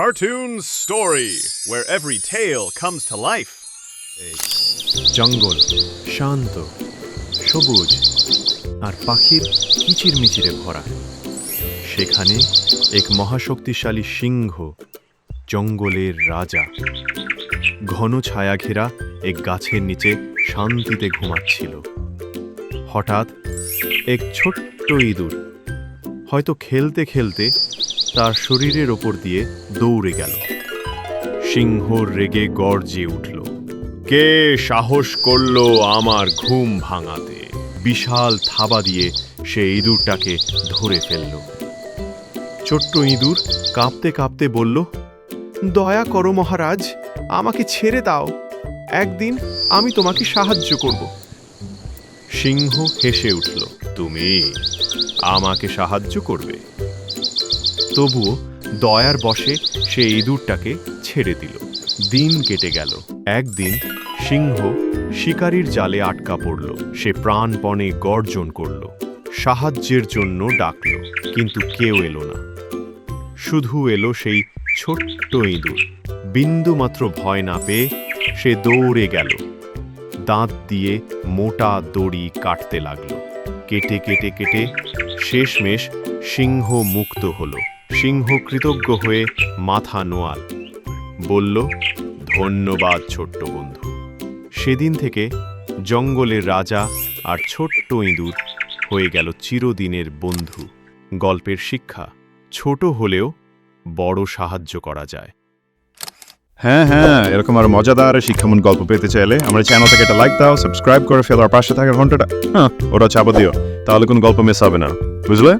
cartoon story, where every tale comes to life. জঙ্গল, শান্ত, সবুজ, আর পাখির কিচিরমিচিরে ভরা। সেখানে এক মহাশক্তিশালী সিংহ, জঙ্গলের রাজা। ঘন ছায়া ঘেরা এক গাছের নিচে শান্তিতে ঘুমাচ্ছিল। হঠাৎ এক ছোট্ট ইঁদুর, হয়তো খেলতে খেলতে তার শরীরের ওপর দিয়ে দৌড়ে গেল। সিংহ রেগে গর্জে উঠল। কে সাহস করল আমার ঘুম ভাঙাতে? বিশাল থাবা দিয়ে সে ইঁদুরটাকে ধরে ফেলল। ছোট্ট ইঁদুর কাঁপতে কাঁপতে বলল, দয়া করো মহারাজ, আমাকে ছেড়ে দাও। একদিন আমি তোমাকে সাহায্য করব। সিংহ হেসে উঠল, তুমি আমাকে সাহায্য করবে? তবুও দয়ার বশে সে ইঁদুরটাকে ছেড়ে দিল। দিন কেটে গেল। একদিন সিংহ শিকারীর জালে আটকা পড়ল। সে প্রাণপণে গর্জন করল। সাহায্যের জন্য ডাকল, কিন্তু কেউ এলো না। শুধু এলো সেই ছোট্ট ইঁদুর। বিন্দুমাত্র ভয় না পেয়ে সে দৌড়ে গেল। দাঁত দিয়ে মোটা দড়ি কাটতে লাগল। কেটে কেটে কেটে শেষমেশ সিংহ মুক্ত হলো। সিংহ কৃতজ্ঞ হয়ে মাথা নোয়াল। বলল, ধন্যবাদ ছোট্ট বন্ধু। সেদিন থেকে জঙ্গলের রাজা আর ছোট্ট ইঁদুর হয়ে গেল চিরদিনের বন্ধু। গল্পের শিক্ষা, ছোট হলেও বড় সাহায্য করা যায়। হ্যাঁ হ্যাঁ এরকম আর মজাদার শিক্ষামূলক গল্প পেতে চাইলে আমার চ্যানেল থেকে একটা লাইক দাও সাবস্ক্রাইব করে ফেলো, আর পাশে থাকা ঘন্টাটা হ্যাঁ ওটা চাপা দিও। তাহলে কোনো গল্প মিস হবে না। বুঝলে?